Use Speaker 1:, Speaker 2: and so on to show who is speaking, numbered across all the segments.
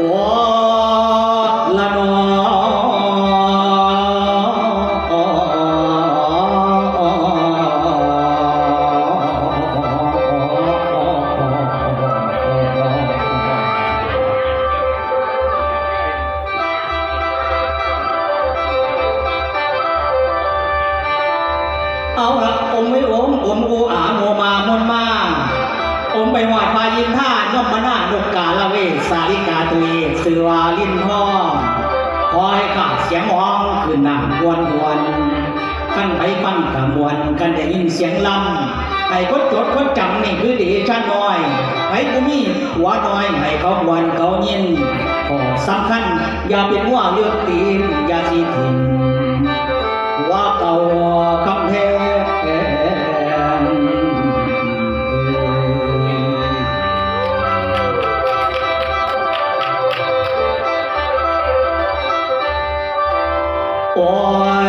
Speaker 1: เอาละองค์ไม่องค์ผมกูอาโมมามนมา องค์ไปหวาดพายินท่ายมมานานกกาละเวสาลิกาตุเยสือวาลินห้องคอยขาดเสียงห้องขึ้นหนังวนวนขั้นไปฟังกะมวนกันได้ยินเสียงลำไอ้คนจดคนจำนี่คือดีชาน้อยไอ้กูมีหัวน้อยให้เขามวนเขายินขอสำคัญอย่าเป็นว่าเลือกตีนอย่าสีถิ่นว่าเก่า ค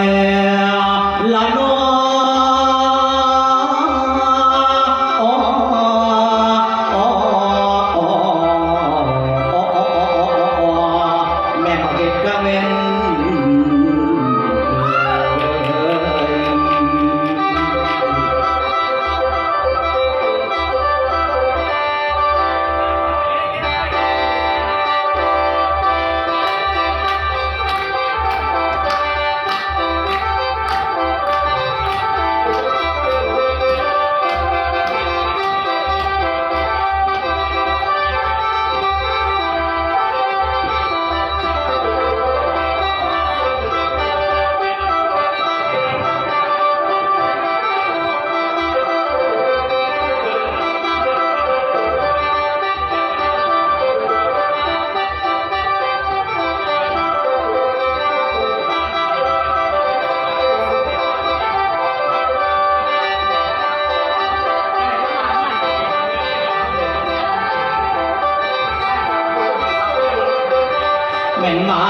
Speaker 1: แม่นมา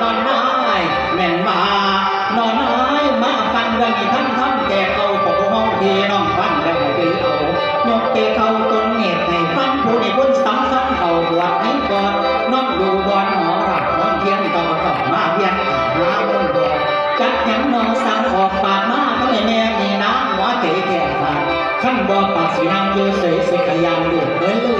Speaker 1: นอนน้ายแม่นมานอนน้ายมาฟังเรื่องนี้ท่านท่านแกเอาปกห้องพี่น้องฟังแล้วให้ถือเอายกเตเขาต้นเหตุให้ฟังผู้ในคนสำคัญเขาบวชให้ก่อนน้องดูบอนหมอรักน้องเทียนต่อต่อมาเพียนหาบนบ่จักยังน้องสั่งออกปากมาก็ไม่แน่มีน้ำหัวเตะแก่ขาดขั้นบ่ปากสีนางอยู่เสยเสกยานดูเอ้ย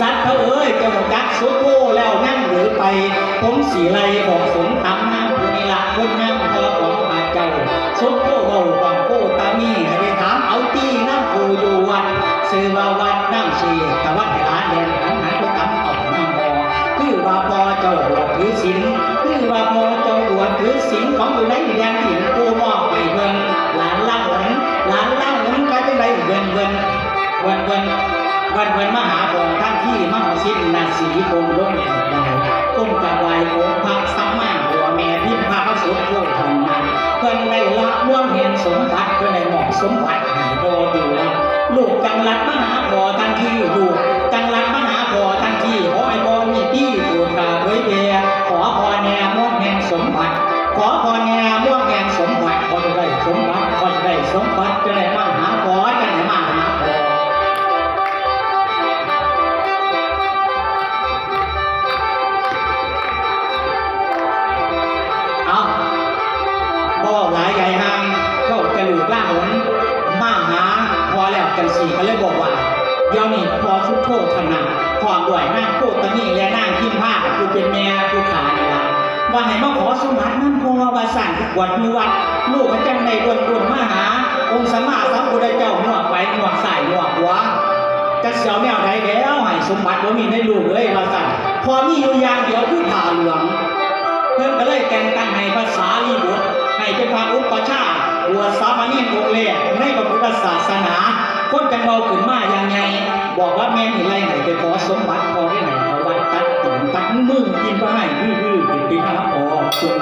Speaker 1: สัตว์เขาเอ้ยเจะหมดจักสุโกแล้วนั่งหรือไป ผมสีไรบอกสมตำน้ำภูนิละคนนั่งเธอของมาเจ้าสุโกเบาฟังโกตามีให้ไปถามเอาตีน้ำกูอยู่วัดซื้อว่าวัดน้ำชียตะวัดหาแดนหันหายไปตำออกน้ำบ่อคือว่าพอเจ้าบวชถือศีล เงินเงินมหาบ่อท่านที่มหาชิตนาสีคงลงแห่งใดก้มกับไหว้องพระสัมมาหัวแม่พิมพาพระสุขโลกทำนั้นเพิ่นได้ละม่วงเห็นสมบัติเพิ่นได้เหมาะสมบัติหายพอยู่แล้วลูกจังหลัดมหาพอท่านทีลูกจังหลัดมหาพอท่านที่ขอให้พอมี พอแล้วกันสี่ก็เลยบอกว่าเดี๋ยวนี้พอทุกโทษขนาดความด้วยนั่งโคตรนี่และนั่งพิมผ้ากูเป็นแม่กูขานี่ละว่าให้มาขอสมบัตินั่นพอว่าสั่งทุกวันมีวัดลูกก็จังในวนวนมาหา องค์สมมาสัมพุทธเจ้าหัวไปหัวใส่หัวหัวจะเสียวแนวใดแล้วให้สมบัติบ่มีในลูกเลยว่าสั่งพอมีอยู่อย่างเดียวคือผ่าเหลืองเพิ่นก็เลยแต่งตั้งให้ภาษาลีบุตรให้เป็นพระอุปชาย์บวสามเณรองค์แรกในพระพุทธศาสนา คนกันเบาขึ้นมาอย่างไง บอกว่าแม่นี่ไรไหนไปขอสมบัติพอได้ไหนเขาวัดตัดตีนตัดมือกินก็ให้ฮือๆเป็นปีหาพอจน